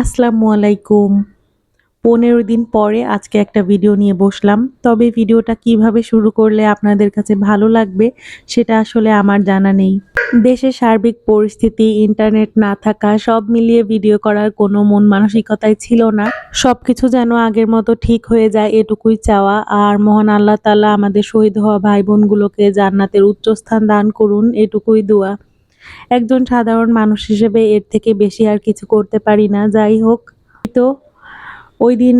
আসসালামু আলাইকুম। পনেরো দিন পরে আজকে একটা ভিডিও নিয়ে বসলাম। তবে ভিডিওটা কীভাবে শুরু করলে আপনাদের কাছে ভালো লাগবে, সেটা আসলে আমার জানা নেই। দেশের সার্বিক পরিস্থিতি ইন্টারনেট না থাকা, সব মিলিয়ে ভিডিও করার কোনো মন মানসিকতাই ছিল না। সব কিছু যেন আগের মতো ঠিক হয়ে যায় এটুকুই চাওয়া। আর মহান আল্লাহ তালা আমাদের শহীদ হওয়া ভাই বোনগুলোকে জান্নাতের উচ্চস্থান দান করুন, এটুকুই দোয়া। একজন সাধারণ মানুষ হিসেবে এর থেকে বেশি আর কিছু করতে পারি না, যাই হোক। তো ওই দিন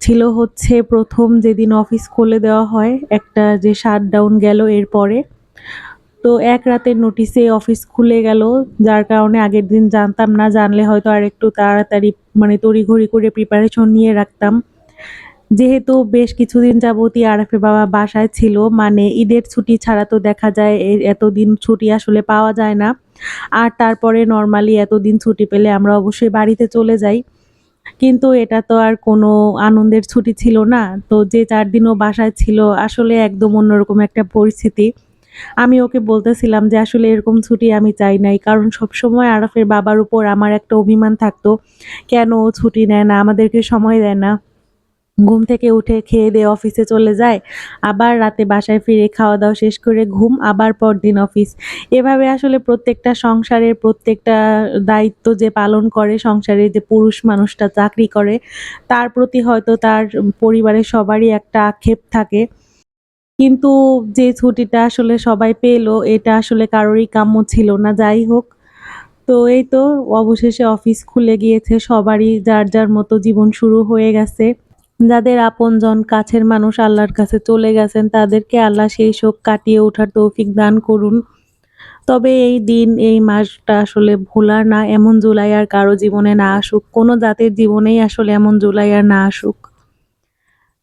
ছিল হচ্ছে প্রথম যেদিন অফিস খুলে দেওয়া হয়, একটা যে শাটডাউন গেল এরপরে। তো এক রাতের নোটিসে অফিস খুলে গেল, যার কারণে আগের দিন জানতাম না, জানলে হয়তো আর একটু তাড়াতাড়ি মানে তড়িঘড়ি করে প্রিপারেশন নিয়ে রাখতাম। যেহেতু বেশ কিছুদিন যাবতই আরাফের বাবা বাসায় ছিল মানে ঈদের ছুটি ছাড়া তো দেখা যায় এতদিন ছুটি আসলে পাওয়া যায় না। আর তারপরে নর্মালি এতদিন ছুটি পেলে আমরা অবশ্যই বাড়িতে চলে যাই। কিন্তু এটা তো আর কোনো আনন্দের ছুটি ছিল না। তো যে চার দিনও বাসায় ছিল, আসলে একদম অন্যরকম একটা পরিস্থিতি। আমি ওকে বলতেছিলাম যে, আসলে এরকম ছুটি আমি চাই নাই। কারণ সবসময় আরাফের বাবার উপর আমার একটা অভিমান থাকতো। কেন ও ছুটি নেয় না? আমাদেরকে সময় দেয় না। ঘুম থেকে উঠে খেয়ে দিয়ে অফিসে চলে যায়। আবার রাতে বাসায় ফিরে খাওয়া দাওয়া শেষ করে ঘুম, আবার পরদিন অফিস। এভাবে আসলে প্রত্যেকটা সংসারের প্রত্যেকটা দায়িত্ব যে পালন করে সংসারে যে পুরুষ মানুষটা চাকরি করে, তার প্রতি হয়তো তার পরিবারের সবারই একটা আক্ষেপ থাকে। কিন্তু যে ছুটিটা আসলে সবাই পেল, এটা আসলে কারোরই কাম্য ছিল না, যাই হোক। তো এই তো, অবশেষে অফিস খুলে গিয়েছে, সবারই যার যার মতো জীবন শুরু হয়ে গেছে। যাদের আপনজন কাছের মানুষ আল্লাহর কাছে চলে গেছেন, তাদেরকে আল্লাহ সেই শোক কাটিয়ে ওঠার তৌফিক দান করুন। তবে এই দিন, এই মাসটা আসলে ভোলার না, এমন জুলাই আর কারও জীবনে না আসুক। কোনো জাতির জীবনেই আসলে এমন জুলাই আর না আসুক।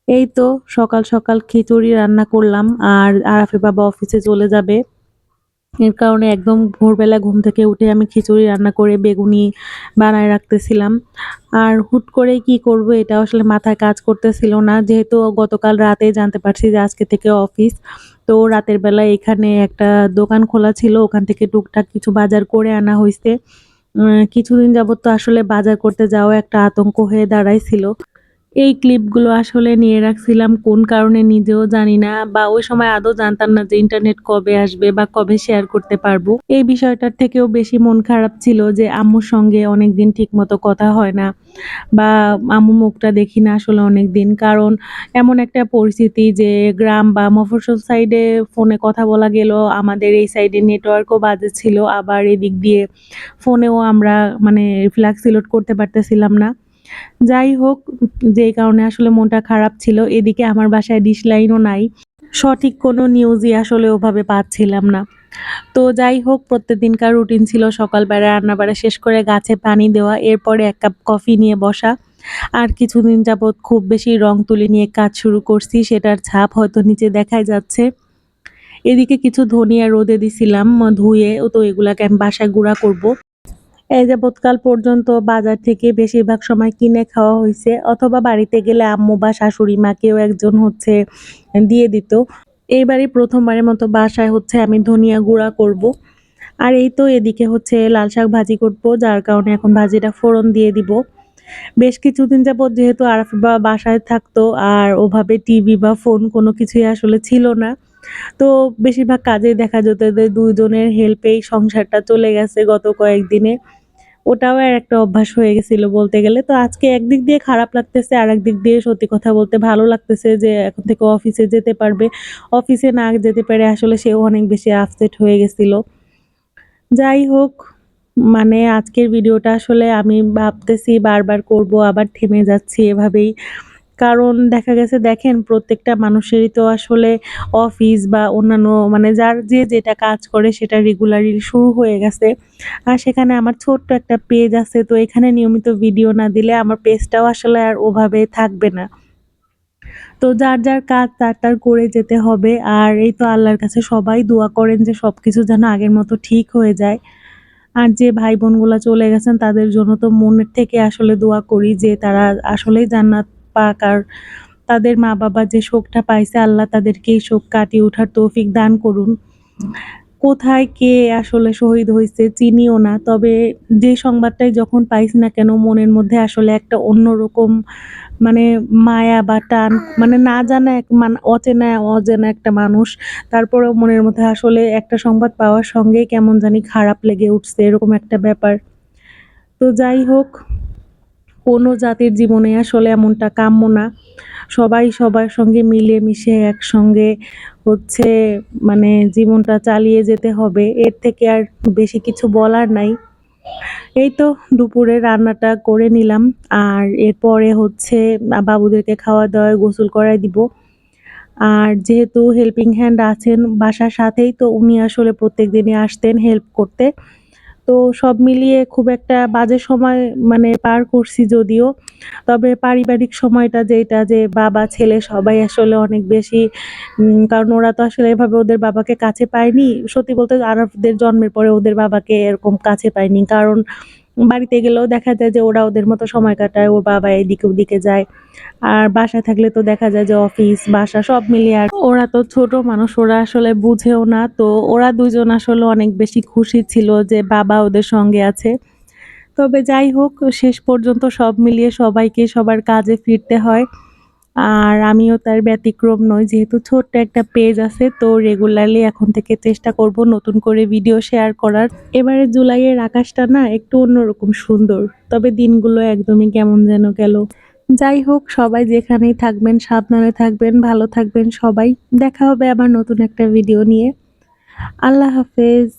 এই তো সকাল সকাল খিচুড়ি রান্না করলাম, আর আরাফে বাবা অফিসে চলে যাবে। এর কারণে একদম ভোরবেলা ঘুম থেকে উঠে আমি খিচুড়ি রান্না করে বেগুনি বানায় রাখতেছিলাম। আর হুট করে কি করব এটা আসলে মাথায় কাজ করতেছিল না। যেহেতু গতকাল রাতে জানতে পারছি যে আজকে থেকে অফিস, তো রাতের বেলা এখানে একটা দোকান খোলা ছিল। ওখান থেকে টুকটাক কিছু বাজার করে আনা হয়েছে কিছুদিন যাবত তো আসলে বাজার করতে যাওয়া একটা আতঙ্ক হয়ে দাঁড়াইছিল। এই ক্লিপগুলো আসলে নিয়ে রাখছিলাম। কোন কারণে নিজেও জানি না বা ওই সময় আদৌ জানতাম না যে ইন্টারনেট কবে আসবে বা কবে শেয়ার করতে পারব। এই বিষয়টার থেকেও বেশি মন খারাপ ছিল যে আম্মুর সঙ্গে অনেকদিন ঠিক মতো কথা হয় না বা আম্মু মুখটা দেখি না আসলে অনেক দিন কারণ এমন একটা পরিস্থিতি যে গ্রাম বা মফস্বল সাইডে ফোনে কথা বলা গেল আমাদের এই সাইডে নেটওয়ার্কও বাজে ছিল। আবার এদিক দিয়ে ফোনেও আমরা মানে ফ্ল্যাক্স সিলোড করতে পারতেছিলাম না। যাই হোক যেই কারণে আসলে মনটা খারাপ ছিল। এদিকে আমার বাসায় ডিশ লাইনও নাই। সঠিক কোনো নিউজই আসলে ওভাবে পাচ্ছিলাম না। তো যাই হোক প্রত্যেক দিনকার রুটিন ছিল সকালবেলা রান্নাবাড়া শেষ করে গাছে পানি দেওয়া, এরপরে এক কাপ কফি নিয়ে বসা। আর কিছুদিন যাবৎ খুব বেশি রং তুলি নিয়ে কাজ শুরু করছি, সেটার ছাপ হয়তো নিচে দেখাই যাচ্ছে। এদিকে কিছু ধনিয়া রোদে দিছিলাম, ধুয়ে ও তো এগুলাকে আমি বাসায় গুঁড়া করব। এই যাবৎকাল পর্যন্ত বাজার থেকে বেশিরভাগ সময় কিনে খাওয়া হয়েছে, অথবা বাড়িতে গেলে আম্মু বা শাশুড়ি মাকেও একজন হচ্ছে দিয়ে দিত। এইবারই প্রথমবারের মতো বাসায় হচ্ছে আমি ধনিয়া গুঁড়া করব। আর এই তো এদিকে হচ্ছে লাল শাক ভাজি করব, যার কারণে এখন ভাজিটা ফোড়ন দিয়ে দিব। বেশ কিছুদিন যাবৎ যেহেতু আরাফি বা বাসায় থাকতো, আর ওভাবে টিভি বা ফোন কোনো কিছুই আসলে ছিল না। তো বেশিরভাগ কাজে দেখা যেত দুইজনের হেল্পেই সংসারটা চলে গেছে গত কয়েকদিনে। ওটাও আর একটা অভ্যাস হয়ে গেছিল বলতে গেলে। তো আজকে একদিক দিয়ে খারাপ লাগতেছে আর একদিক দিয়ে সত্যি কথা বলতে ভালো লাগতেছে যে এখন থেকে অফিসে যেতে পারবে। অফিসে না যেতে পারে আসলে সেও অনেক বেশি আপসেট হয়ে গেছিল। যাই হোক মানে আজকের ভিডিওটা আসলে আমি ভাবতেছি বারবার করব, আবার থেমে যাচ্ছি এভাবেই। কারণ দেখা গেছে, দেখেন প্রত্যেকটা মানুষেরই তো আসলে অফিস বা অন্যান্য মানে যার যে যেটা কাজ করে সেটা রেগুলারলি শুরু হয়ে গেছে। আর সেখানে আমার ছোট্ট একটা পেজ আছে, তো এখানে নিয়মিত ভিডিও না দিলে আমার পেজটাও আসলে আর ওভাবে থাকবে না। তো যার যার কাজ, তার তার করে যেতে হবে। আর এই তো আল্লাহর কাছে সবাই দোয়া করেন যে সব কিছু যেন আগের মতো ঠিক হয়ে যায়। আর যে ভাই বোনগুলো চলে গেছেন, তাদের জন্য তো মনের থেকে আসলে দোয়া করি যে তারা আসলেই জান্নাত পাক আর তাদের মা বাবা যে শোকটা পাইছে, আল্লাহ তাদেরকে এই শোক কাটিয়ে ওঠার তৌফিক দান করুন। কোথায় কে আসলে শহীদ হয়েছে চিনিও না, তবে যে সংবাদটাই যখন পাইস না কেন, মনের মধ্যে আসলে একটা অন্যরকম মানে মায়া বা টান মানে না জানা এক মানে অচেনা, অজেনা একটা মানুষ। তারপরেও মনের মধ্যে আসলে একটা সংবাদ পাওয়ার সঙ্গে কেমন জানি খারাপ লেগে উঠছে, এরকম একটা ব্যাপার। তো যাই হোক কোনো জাতির জীবনে আসলে এমনটা কাম্য না। সবাই সবার সঙ্গে মিলে মিশে একসঙ্গে হচ্ছে মানে জীবনটা চালিয়ে যেতে হবে। এর থেকে আর বেশি কিছু বলার নাই। এই তো দুপুরে রান্নাটা করে নিলাম। আর এরপরে হচ্ছে বাবুদেরকে খাওয়া দাওয়া গোসল করাই দিব। আর যেহেতু হেল্পিং হ্যান্ড আছেন বাসার সাথেই, তো উনি আসলে প্রত্যেক দিনই আসতেন হেল্প করতে। তো সব মিলিয়ে খুব একটা বাজে সময় মানে পার করছি যদিও। তবে পারিবারিক সময়টা যেটা যে বাবা, ছেলে সবাই আসলে অনেক বেশি কারণ ওরা তো আসলে এভাবে ওদের বাবাকে কাছে পায়নি। সত্যি বলতে আরবদের জন্মের পরে ওদের বাবাকে এরকম কাছে পায়নি। কারণ বাড়িতে গেলেও দেখা যায় যে ওরা ওদের মতো সময় কাটায়, ওর বাবা এদিকে ওদিকে যায়। আর বাসায় থাকলে তো দেখা যায় যে অফিস, বাসা সব মিলিয়ে আর ওরা তো ছোট মানুষ, ওরা আসলে বুঝেও না। তো ওরা দুজন আসলে অনেক বেশি খুশি ছিল যে বাবা ওদের সঙ্গে আছে। তবে যাই হোক, শেষ পর্যন্ত সব মিলিয়ে সবাইকে সবার কাজে ফিরতে হয়। আর আমিও তার ব্যতিক্রম নই, যেহেতু ছোট্ট একটা পেজ আছে, তো রেগুলারলি এখন থেকে চেষ্টা করব নতুন করে ভিডিও শেয়ার করার। এবারে জুলাইয়ের আকাশটা না একটু অন্যরকম সুন্দর, তবে দিনগুলো একদমই কেমন যেন গেল। যাই হোক, সবাই যেখানেই থাকবেন, সাবধানে থাকবেন, ভালো থাকবেন সবাই। দেখা হবে আবার নতুন একটা ভিডিও নিয়ে। আল্লাহ হাফেজ।